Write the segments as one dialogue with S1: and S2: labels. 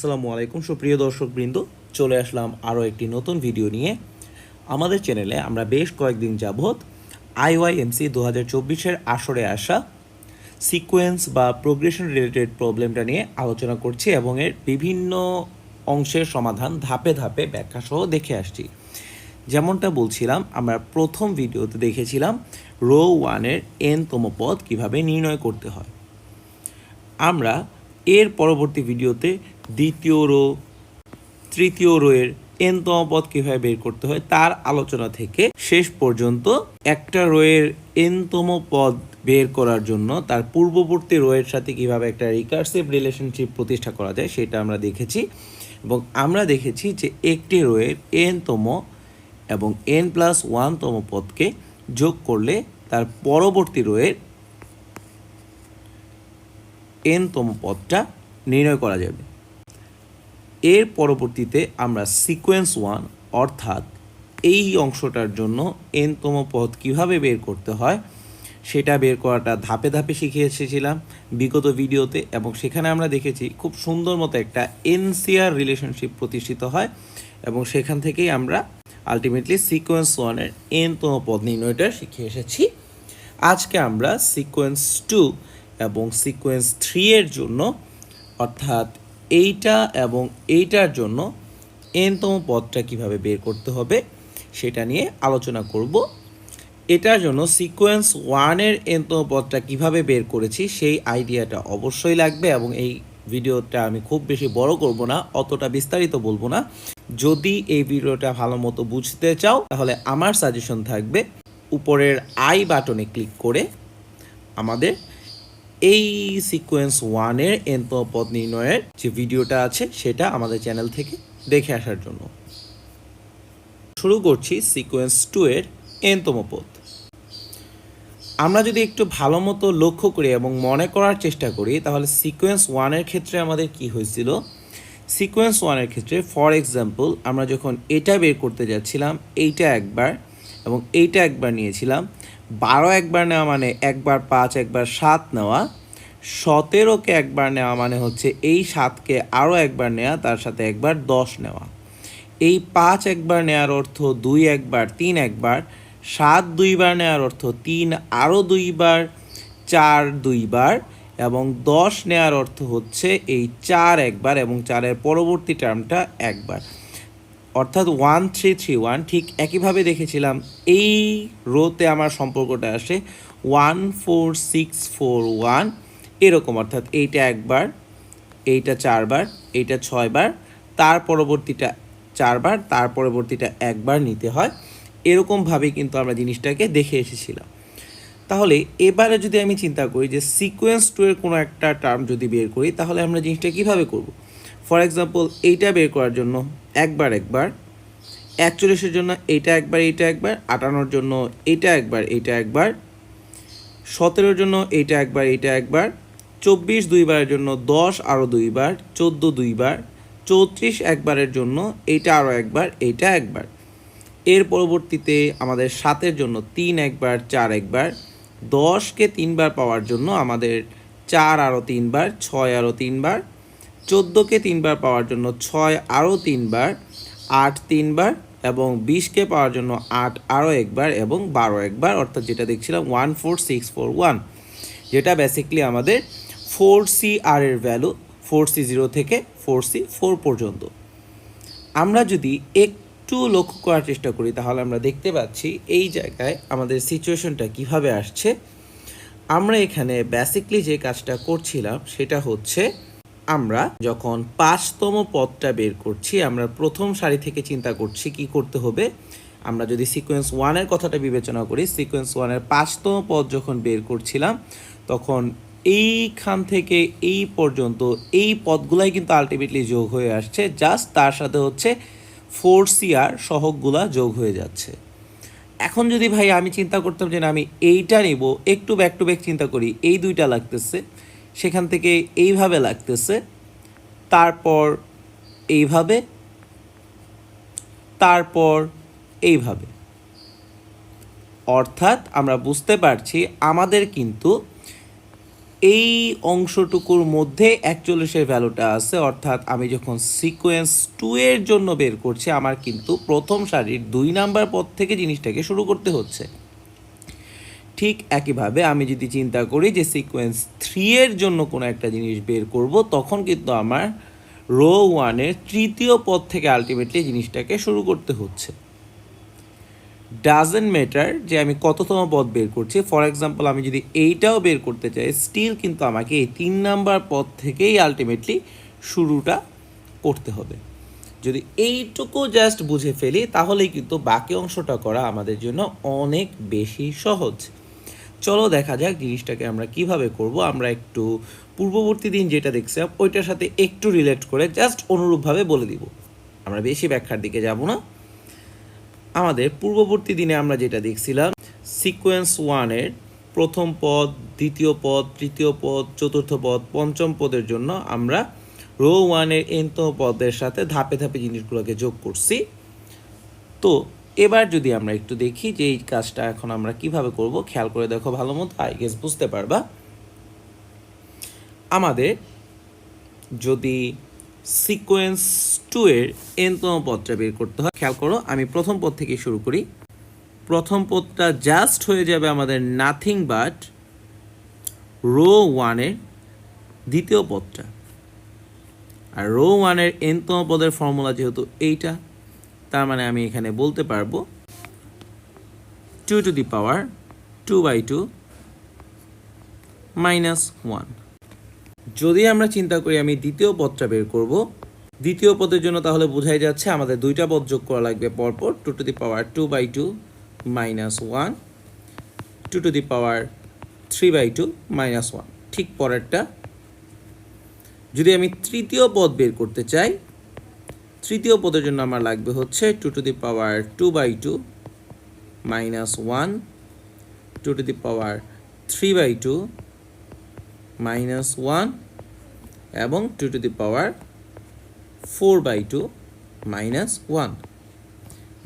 S1: আসসালামু আলাইকুম, সুপ্রিয় দর্শকবৃন্দ। চলে আসলাম আরও একটি নতুন ভিডিও নিয়ে। আমাদের চ্যানেলে আমরা বেশ কয়েকদিন যাবৎ আইওয়াইএমসি দু হাজার চব্বিশের আসরে আসা সিকোয়েন্স বা প্রোগ্রেশন রিলেটেড প্রবলেমটা নিয়ে আলোচনা করছি এবং এর বিভিন্ন অংশের সমাধান ধাপে ধাপে ব্যাখ্যা সহ দেখে আসছি। যেমনটা বলছিলাম, আমরা প্রথম ভিডিওতে দেখেছিলাম রো ওয়ানের এনতম পদ কীভাবে নির্ণয় করতে হয়। আমরা এর পরবর্তী ভিডিওতে দ্বিতীয় রো, তৃতীয় রোয়ের এনতম পদ কীভাবে বের করতে হয় তার আলোচনা থেকে শেষ পর্যন্ত একটা রোয়ের এনতম পদ বের করার জন্য তার পূর্ববর্তী রোয়ের সাথে কীভাবে একটা রিকার্সিভ রিলেশনশিপ প্রতিষ্ঠা করা যায় সেটা আমরা দেখেছি এবং আমরা দেখেছি যে একটি রোয়ের এনতম এবং এন প্লাস ওয়ানতম পদকে যোগ করলে তার পরবর্তী রোয়ের এনতম পদটা নির্ণয় করা যাবে। এর পরবর্তীতে আমরা সিকোয়েন্স ওয়ান অর্থাৎ এই অংশটার জন্য এনতম পদ কীভাবে বের করতে হয়, সেটা বের করাটা ধাপে ধাপে শিখে এসেছিলাম বিগত ভিডিওতে এবং সেখানে আমরা দেখেছি খুব সুন্দর মতো একটা এনসিআর রিলেশনশিপ প্রতিষ্ঠিত হয় এবং সেখান থেকেই আমরা আলটিমেটলি সিকোয়েন্স ওয়ানের এনতম পদ নির্ণয়টা শিখে এসেছি। আজকে আমরা সিকোয়েন্স টু এবং সিকোয়েন্স থ্রি এর জন্য, অর্থাৎ এইটা এবং এইটার জন্য এনতম পদটা কীভাবে বের করতে হবে সেটা নিয়ে আলোচনা করব। এটার জন্য সিকোয়েন্স ওয়ানের এনতম পদটা কীভাবে বের করেছি সেই আইডিয়াটা অবশ্যই লাগবে এবং এই ভিডিওটা আমি খুব বেশি বড় করব না, অতটা বিস্তারিত বলব না। যদি এই ভিডিওটা ভালো মতো বুঝতে চাও, তাহলে আমার সাজেশন থাকবে উপরের আই বাটনে ক্লিক করে আমাদের এই সিকোয়েন্স ওয়ানের এন্ত পদ নির্ণয়ের যে ভিডিওটা আছে, সেটা আমাদের চ্যানেল থেকে দেখে আসার জন্য। শুরু করছি সিকোয়েন্স টু এর এনতম পদ আমরা যদি একটু ভালো মতো লক্ষ্য করি এবং মনে করার চেষ্টা করি, তাহলে সিকোয়েন্স ওয়ানের ক্ষেত্রে আমাদের কি হয়েছিল? সিকোয়েন্স ওয়ানের ক্ষেত্রে ফর এক্সাম্পল আমরা যখন এটা বের করতে যাচ্ছিলাম, এইটা একবার এবং এইটা একবার নিয়েছিলাম। বারো একবার নেওয়া মানে একবার পাঁচ, একবার সাত নেওয়া। সতেরোকে একবার নেওয়া মানে হচ্ছে এই সাতকে আরও একবার নেওয়া তার সাথে একবার দশ নেওয়া। এই পাঁচ একবার নেওয়ার অর্থ দুই একবার, তিন একবার। সাত দুইবার নেওয়ার অর্থ তিন, আরও দুইবার, চার দুইবার। এবং দশ নেওয়ার অর্থ হচ্ছে এই চার একবার এবং চারের পরবর্তী টার্মটা একবার। অর্থাৎ ওয়ান থ্রি থ্রি ওয়ান, ঠিক একইভাবে দেখেছিলাম এই রোতে আমার সম্পর্কটা আসে one four six four one, এরকম অর্থাৎ এইটা একবার, এইটা চারবার, এইটা ছয়বার, তার পরবর্তীটা চারবার, তার পরবর্তীটা একবার নিতে হয়, এরকমভাবে কিন্তু আমরা জিনিসটাকে দেখে এসেছিলাম। তাহলে এবারে যদি আমি চিন্তা করি যে সিকোয়েন্স টু এর কোনো একটা টার্ম যদি বের করি, তাহলে আমরা জিনিসটা কীভাবে করব? ফর এক্সাম্পল এইটা বের করার জন্য একবার একবার, একচল্লিশের জন্য এইটা একবার এইটা একবার আটানোর জন্য এইটা একবার এইটা একবার, সতেরোর জন্য এইটা একবার এইটা একবার, চব্বিশ দুইবারের জন্য দশ আরও দুইবার, চোদ্দ দুইবার, চৌত্রিশ একবারের জন্য এইটা আরও একবার, এইটা একবার। এর পরবর্তীতে আমাদের সাতের জন্য তিন একবার, চার একবার, দশকে তিনবার পাওয়ার জন্য আমাদের চার আরও তিনবার, ছয় আরও তিনবার চোদ্দোকে তিনবার পাওয়ার জন্য ছয়, আরও তিনবার, আট তিনবার এবং বিশকে পাওয়ার জন্য আট, আরও একবার এবং বারো একবার, অর্থাৎ যেটা দেখছিলাম one four six four one, যেটা বেসিকলি আমাদের ফোর সি আর এর ভ্যালু ফোর সি জিরো থেকে ফোর সি ফোর পর্যন্ত। আমরা যদি একটু লক্ষ্য করার চেষ্টা করি, তাহলে আমরা দেখতে পাচ্ছি এই জায়গায় আমাদের সিচুয়েশনটা কীভাবে আসছে। আমরা এখানে বেসিকলি যে কাজটা করছিলাম, সেটা হচ্ছে আমরা যখন পাঁচতম পদটা বের করছি, আমরা প্রথম সারি থেকে চিন্তা করছি কি করতে হবে। আমরা যদি সিকোয়েন্স ওয়ানের কথাটা বিবেচনা করি সিকোয়েন্স ওয়ানের পাঁচতম পদ যখন বের করছিলাম, তখন এইখান থেকে এই পর্যন্ত এই পদগুলাই কিন্তু আলটিমেটলি যোগ হয়ে আসছে জাস্ট তার সাথে হচ্ছে ফোর সিআর সহগগুলা যোগ হয়ে যাচ্ছে। এখন যদি ভাই আমি চিন্তা করতাম যে না, আমি এইটা নিব, একটু ব্যাক টু ব্যাক চিন্তা করি, এই দুইটা লাগতেছে। সেখান থেকে এইভাবে লাগতেছে, তারপর এইভাবে তারপর এইভাবে। অর্থাৎ আমরা বুঝতে পারছি আমাদের কিন্তু এই অংশটুকুর মধ্যে একচল্লিশের ভ্যালুটা আছে, অর্থাৎ আমি যখন সিকোয়েন্স টু এর জন্য বের করছি, আমার কিন্তু প্রথম সারির দুই নাম্বার পদ থেকে জিনিসটাকে শুরু করতে হচ্ছে। ঠিক একইভাবে আমি যদি চিন্তা করি যে সিকোয়েন্স থ্রি এর জন্য কোনো একটা জিনিস বের করব, তখন কিন্তু আমার রো ওয়ানের তৃতীয় পদ থেকে আলটিমেটলি জিনিসটাকে শুরু করতে হচ্ছে। ডাজেন্ট ম্যাটার যে আমি কততম পদ বের করছি। ফর এক্সাম্পল আমি যদি এইটাও বের করতে চাই স্টিল কিন্তু আমাকে এই তিন নাম্বার পদ থেকেই আলটিমেটলি শুরুটা করতে হবে। যদি এইটুকু জাস্ট বুঝে ফেলি, তাহলেই কিন্তু বাকি অংশটা করা আমাদের জন্য অনেক বেশি সহজ। চলো দেখা যাক জিনিসটাকে আমরা কীভাবে করব। আমরা একটু পূর্ববর্তী দিন যেটা দেখছিলাম, ওইটার সাথে একটু রিলেট করে জাস্ট অনুরূপভাবে বলে দিব। আমরা বেশি ব্যাখ্যার দিকে যাব না। আমাদের পূর্ববর্তী দিনে আমরা যেটা দেখছিলাম সিকোয়েন্স ওয়ানের প্রথম পদ, দ্বিতীয় পদ, তৃতীয় পদ, চতুর্থ পদ, পঞ্চম পদের জন্য আমরা রো ওয়ানের এনতম পদের সাথে ধাপে ধাপে জিনিসগুলোকে যোগ করছি। তো এবার যদি আমরা একটু দেখি যে এই কাজটা এখন আমরা কীভাবে করব, খেয়াল করে দেখো ভালো মতো আই গেস বুঝতে পারবা। আমাদের যদি সিকোয়েন্স টু এর এনতম পদটা বের করতে হয়, খেয়াল করো, আমি প্রথম পদ থেকে শুরু করি। প্রথম পদটা জাস্ট হয়ে যাবে আমাদের নাথিং বাট রো ওয়ানের দ্বিতীয় পদটা। আর রো ওয়ানের এনতম পদের ফর্মুলা যেহেতু এইটা তার মানে আমি এখানে বলতে পারব two to the power two by two minus one যদি আমরা চিন্তা করি আমি দ্বিতীয় পদটা বের করব, দ্বিতীয় পদের জন্য তাহলে বোঝাই যাচ্ছে আমাদের দুইটা পদ যোগ করা লাগবে পরপর two to the power two by two minus one two to the power three by two minus one ঠিক পরেরটা। যদি আমি তৃতীয় পদ বের করতে চাই তৃতীয় পদের জন্য আমার লাগবে হচ্ছে two to the power two by two minus one two to the power three by two minus one এবং two to the power four by two minus one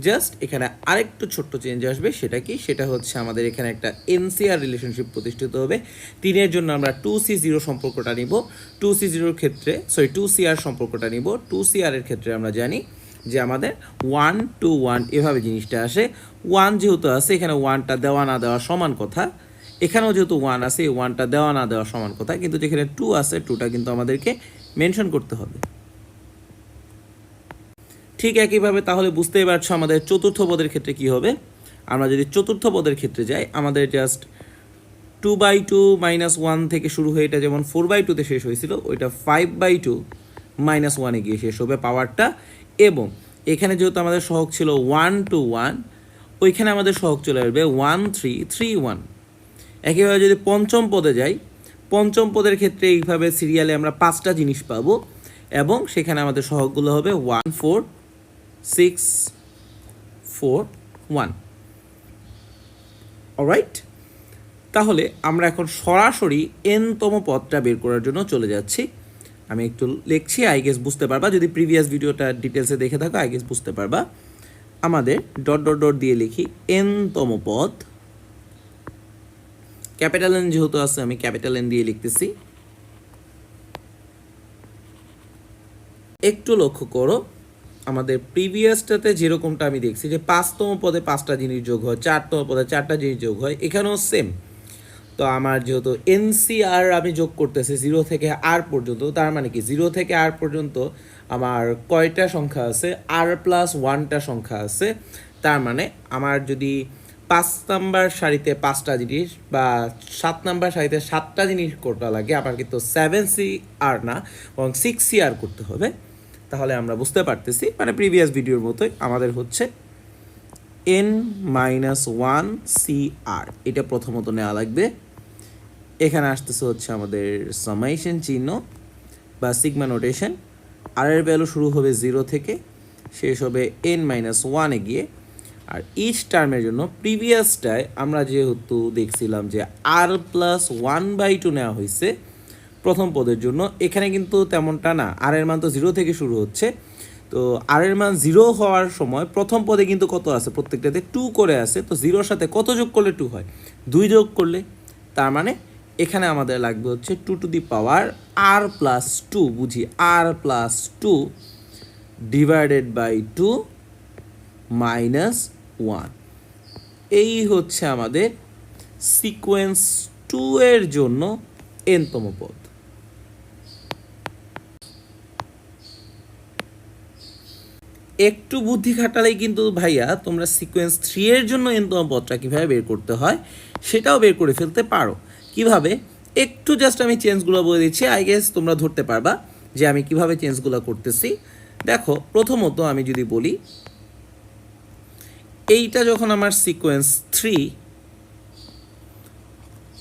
S1: just এখানে আরেকটু ছোট্ট চেঞ্জ আসবে, সেটা কি? সেটা হচ্ছে আমাদের এখানে একটা এনসিআর রিলেশনশিপ প্রতিষ্ঠিত হবে। তিনের জন্য আমরা টু সি জিরো সম্পর্কটা নিব। টু সি জিরোর ক্ষেত্রে সরি টু সি আর সম্পর্কটা নিব। টু সি আর এর ক্ষেত্রে আমরা জানি যে আমাদের ওয়ান টু ওয়ান এভাবে জিনিসটা আসে। ওয়ান যেহেতু আছে, এখানে ওয়ানটা দেওয়া না দেওয়া সমান কথা। এখানেও যেহেতু ওয়ান আছে ওয়ানটা দেওয়া না দেওয়া সমান কথা। কিন্তু যেখানে টু আছে টুটা কিন্তু আমাদেরকে মেনশন করতে হবে। ঠিক একইভাবে তাহলে বুঝতেই পারছ আমাদের চতুর্থ পদের ক্ষেত্রে কি হবে। আমরা যদি চতুর্থ পদের ক্ষেত্রে যাই, আমাদের just two by two minus one থেকে শুরু হয়ে এটা যেমন ফোর বাই টুতে শেষ হয়েছিল, ওইটা ফাইভ বাই টু মাইনাস ওয়ানে গিয়ে শেষ হবে পাওয়ারটা এবং এখানে যেহেতু আমাদের সহগ ছিল ওয়ান টু ওয়ান ওইখানে আমাদের সহগ চলে আসবে ওয়ান থ্রি থ্রি ওয়ান একইভাবে যদি পঞ্চম পদে যাই, পঞ্চম পদের ক্ষেত্রে এইভাবে সিরিয়ালে আমরা পাঁচটা জিনিস পাবো এবং সেখানে আমাদের সহগগুলো হবে one four six four one alright তাহলে আমরা এখন সরাসরি এনতম পদটা বের করার জন্য চলে যাচ্ছি। আমি একটু লিখছি আই গেস বুঝতে পারবা। যদি প্রিভিয়াস ভিডিওটা ডিটেলসে দেখে থাকো আই গেস বুঝতে পারবা। আমাদের ডট ডট ডট দিয়ে লিখি এনতম পদ। ক্যাপিটাল এন যেহেতু আছে, আমি ক্যাপিটাল এন দিয়ে লিখতেছি। একটু লক্ষ্য করো আমাদের প্রিভিয়াসটাতে যেরকমটা আমি দেখছি যে পাঁচতম পদে পাঁচটা জিনিস যোগ হয়, চারতম পদে চারটা জিনিস যোগ হয়, এখানেও সেম তো আমার যেহেতু এনসিআর আমি যোগ করতেছি জিরো থেকে আর পর্যন্ত, তার মানে কি জিরো থেকে আর পর্যন্ত আমার কয়টা সংখ্যা আছে? আর প্লাস ওয়ানটা সংখ্যা আছে। তার মানে আমার যদি পাঁচ নাম্বার শাড়িতে পাঁচটা জিনিস বা সাত নাম্বার শাড়িতে সাতটা জিনিস করতে লাগে, আমার কিন্তু সেভেন সি আর না এবং সিক্স সি আর করতে হবে। তাহলে আমরা বুঝতে পারতেছি মানে প্রিভিয়াস ভিডিওর মতোই আমাদের হচ্ছে N minus one C R এটা প্রথমত নেওয়া লাগবে। এখানে আসতেছে হচ্ছে আমাদের সামাইশন চিহ্ন বা সিগমা নোটেশন আর এর ভ্যালু শুরু হবে জিরো থেকে, শেষ হবে এন মাইনাস ওয়ানে গিয়ে। আর ইচ টার্মের জন্য প্রিভিয়াসটায় আমরা যেহেতু দেখছিলাম যে R plus one by two নেওয়া হয়েছে প্রথম পদের জন্য। এখানে কিন্তু তেমনটা না। আর এর মান তো জিরো থেকে শুরু হচ্ছে। তো আর এর মান জিরো হওয়ার সময় প্রথম পদে কিন্তু কত আছে? প্রত্যেকটাতে টু করে আছে। তো জিরোর সাথে কত যোগ করলে টু হয়? দুই যোগ করলে তার মানে এখানে আমাদের লাগবে হচ্ছে two to the power R plus two বুঝি? R plus two divided by two minus one এই হচ্ছে আমাদের সিকোয়েন্স টু এর জন্য এনতম পদ। একটু বুদ্ধি খাটালেই কিন্তু ভাইয়া তোমরা সিকোয়েন্স থ্রি এর জন্য এনতম পদটা কীভাবে বের করতে হয় সেটাও বের করে ফেলতে পারো। কীভাবে? একটু জাস্ট আমি চেঞ্জগুলো বলে দিচ্ছি আই গেস তোমরা ধরতে পারবা যে আমি কীভাবে চেঞ্জগুলো করতেছি। দেখো, প্রথমত আমি যদি বলি, এইটা যখন আমার সিকোয়েন্স থ্রি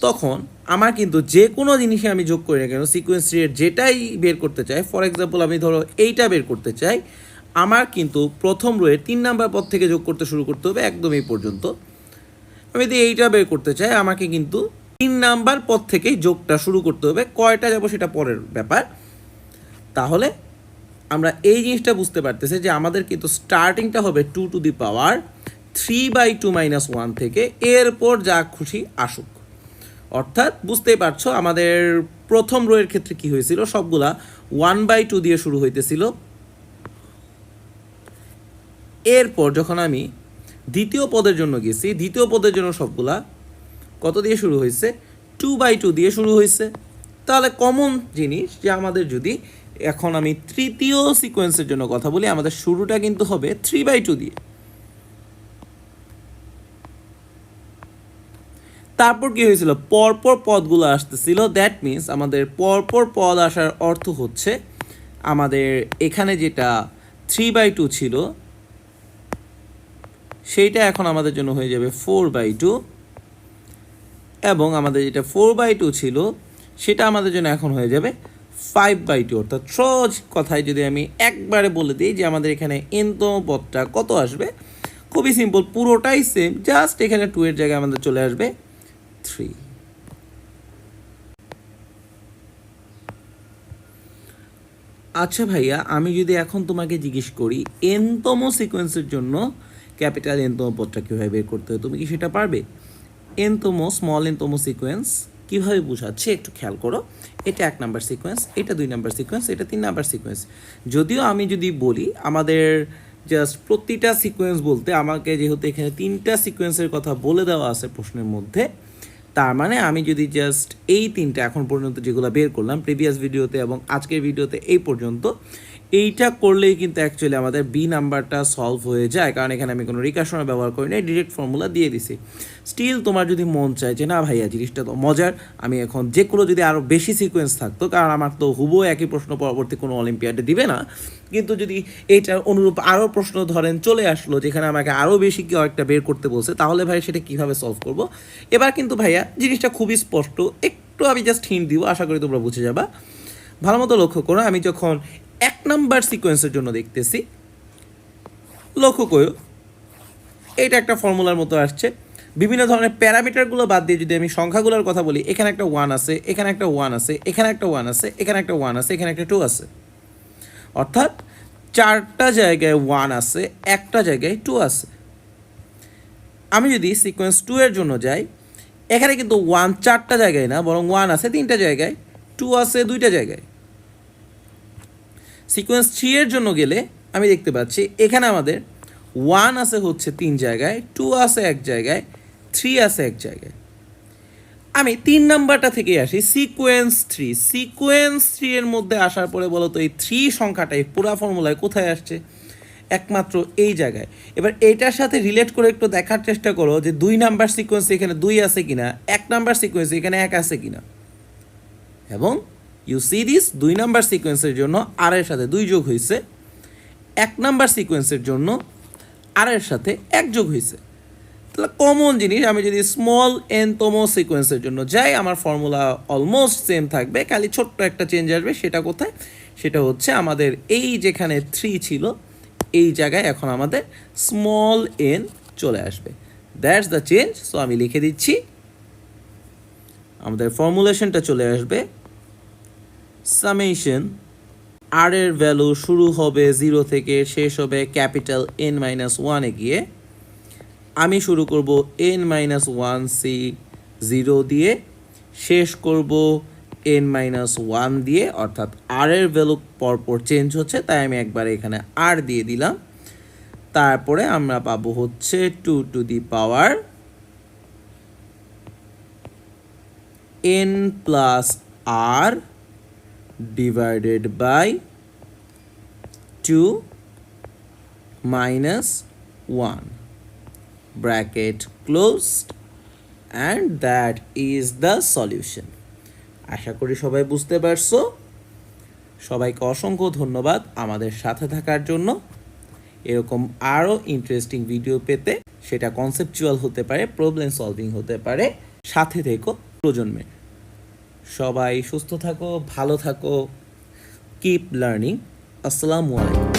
S1: তখন আমার কিন্তু যে কোনো জিনিসে আমি যোগ করি না কেন সিকোয়েন্স থ্রি এর যেটাই বের করতে চাই ফর এক্সাম্পল আমি ধরো এইটা বের করতে চাই আমার কিন্তু প্রথম রোয়ের তিন নাম্বার পদ থেকে যোগ করতে শুরু করতে হবে একদম এই পর্যন্ত। আমি যদি এইটা বের করতে চাই, আমাকে কিন্তু তিন নাম্বার পদ থেকেই যোগটা শুরু করতে হবে। কয়টা যাব সেটা পরের ব্যাপার। তাহলে আমরা এই জিনিসটা বুঝতে পারতেছি যে আমাদের কিন্তু স্টার্টিংটা হবে two to the power three by two minus one থেকে এরপর যা খুশি আসুক। অর্থাৎ বুঝতেই পারছ, আমাদের প্রথম রোয়ের ক্ষেত্রে কি হয়েছিল? সবগুলা ওয়ান বাই টু দিয়ে শুরু হইতেছিল। এরপর যখন আমি দ্বিতীয় পদের জন্য গেছি, দ্বিতীয় পদের জন্য সবগুলা কত দিয়ে শুরু হয়েছে? টু বাই টু দিয়ে শুরু হয়েছে। তাহলে কমন জিনিস যে আমাদের যদি এখন আমি তৃতীয় সিকোয়েন্সের জন্য কথা বলি, আমাদের শুরুটা কিন্তু হবে থ্রি বাই টু দিয়ে। তারপর কি হয়েছিল? পরপর পদগুলো আসতেছিল। দ্যাট মিন্স আমাদের পরপর পদ আসার অর্থ হচ্ছে আমাদের এখানে যেটা থ্রি বাই টু ছিল সেইটা এখন আমাদের জন্য হয়ে যাবে ফোর বাই টু এবং আমাদের যেটা ফোর বাই টু ছিল, সেটা আমাদের জন্য এখন হয়ে যাবে ফাইভ বাই টু অর্থাৎ সহজ কথায় যদি আমি একবারে বলে দিই যে আমাদের এখানে এনতম পদটা কত আসবে? খুবই সিম্পল পুরোটাই সেম জাস্ট এখানে টু এর জায়গায় আমাদের চলে আসবে থ্রি আচ্ছা ভাইয়া, আমি যদি এখন তোমাকে জিজ্ঞেস করি, এনতম সিকোয়েন্সের জন্য ক্যাপিটাল এনতম পদটা কীভাবে বের করতে হয়, তুমি কি সেটা পারবে? এনতম স্মল এনতম সিকোয়েন্স কীভাবে বোঝাচ্ছে একটু খেয়াল করো। এটা এক নাম্বার সিকোয়েন্স এটা দুই নাম্বার সিকোয়েন্স এটা তিন নাম্বার সিকোয়েন্স যদিও আমি যদি বলি, আমাদের জাস্ট প্রতিটা সিকোয়েন্স বলতে আমাকে যেহেতু এখানে তিনটা সিকোয়েন্সের কথা বলে দেওয়া আছে প্রশ্নের মধ্যে, তার মানে আমি যদি জাস্ট এই তিনটা এখন পর্যন্ত যেগুলো বের করলাম প্রিভিয়াস ভিডিওতে এবং আজকের ভিডিওতে এই পর্যন্ত এইটা করলেই কিন্তু অ্যাকচুয়ালি আমাদের বি নাম্বারটা সলভ হয়ে যায়। কারণ এখানে আমি কোনো রিকাশনের ব্যবহার করি না ডিরেক্ট ফর্মুলা দিয়ে দিছি। স্টিল তোমার যদি মন চায় যে, না ভাইয়া, জিনিসটা তো মজার, আমি এখন যে কোনো যদি আরও বেশি সিকোয়েন্স থাকতো, কারণ আমার তো হুবো একই প্রশ্ন পরবর্তী কোনো অলিম্পিয়াডে দিবে না, কিন্তু যদি এইটার অনুরূপ আরও প্রশ্ন ধরেন চলে আসলো, যেখানে আমাকে আরও বেশি কেউ একটা বের করতে বলছে, তাহলে ভাই সেটা কীভাবে সলভ করব? এবার কিন্তু ভাইয়া, জিনিসটা খুবই স্পষ্ট, একটু আমি জাস্ট হিন্ট দিব, আশা করি তোমরা বুঝে যাবা। ভালো মতো লক্ষ্য করো, আমি যখন এক নাম্বার সিকোয়েন্সের জন্য দেখতেছি। লক্ষ্য করো এটা একটা ফর্মুলার মতো আসছে। বিভিন্ন ধরনের প্যারামিটারগুলো বাদ দিয়ে যদি আমি সংখ্যাগুলোর কথা বলি, এখানে একটা ওয়ান আছে, এখানে একটা ওয়ান আছে, এখানে একটা ওয়ান আছে, এখানে একটা ওয়ান আছে, এখানে একটা টু আছে। অর্থাৎ চারটা জায়গায় ওয়ান আছে, একটা জায়গায় টু আছে। আমি যদি সিকোয়েন্স টু এর জন্য যাই, এখানে কিন্তু ওয়ান চারটা জায়গায় না, বরং ওয়ান আছে তিনটা জায়গায় টু আছে দুইটা জায়গায়। সিকোয়েন্স থ্রি এর জন্য গেলে আমি দেখতে পাচ্ছি, এখানে আমাদের ওয়ান আছে হচ্ছে তিন জায়গায় টু আছে এক জায়গায় থ্রি আছে এক জায়গায়। আমি তিন নাম্বারটা থেকে আসি সিকোয়েন্স থ্রি সিকোয়েন্স থ্রি এর মধ্যে আসার পরে বলো তো এই থ্রি সংখ্যাটা এই পুরা ফর্মুলায় কোথায় আসছে? একমাত্র এই জায়গায়। এবার এটার সাথে রিলেট করে একটু দেখার চেষ্টা করো যে দুই নাম্বার সিকোয়েন্স এখানে দুই আছে কিনা, এক নাম্বার সিকোয়েন্স এখানে এক আছে কিনা। এবং ইউ সি দিস দুই নাম্বার সিকোয়েন্সের জন্য আর এর সাথে দুই যোগ হয়েছে এক নাম্বার সিকোয়েন্সের জন্য আর এর সাথে এক যোগ হয়েছে তাহলে কমন জিনিস, আমি যদি স্মল এনতম সিকোয়েন্সের জন্য যাই, আমার ফর্মুলা অলমোস্ট সেম থাকবে। খালি ছোট্ট একটা চেঞ্জ আসবে, সেটা কোথায়? সেটা হচ্ছে আমাদের এই যেখানে থ্রি ছিল, এই জায়গায় এখন আমাদের স্মল এন চলে আসবে। দ্যাটস দ্য চেঞ্জ সো আমি লিখে দিচ্ছি। আমাদের ফর্মুলেশনটা চলে আসবে। সামেশন আর এর ভ্যালু শুরু হবে জিরো থেকে শেষ হবে ক্যাপিটাল এন মাইনাস ওয়ানে গিয়ে আমি শুরু করব N minus one C zero দিয়ে, শেষ করব এন মাইনাস ওয়ান দিয়ে, অর্থাৎ আর এর ভ্যালু পরপর চেঞ্জ হচ্ছে, তাই আমি একবার এখানে আর দিয়ে দিলাম। তারপরে আমরা পাবো হচ্ছে two to the power N plus R divided by two minus one bracket closed. And that is the solution. আশা করি সবাই বুঝতে পারছ। সবাইকে অসংখ্য ধন্যবাদ আমাদের সাথে থাকার জন্য। এরকম আরও ইন্টারেস্টিং ভিডিও পেতে সেটা কনসেপচুয়াল হতে পারে প্রবলেম সলভিং হতে পারে। সাথে থেকো প্রজন্মের সবাই সুস্থ থাকো ভালো থাকো কিপ লার্নিং আসসালামু আলাইকুম।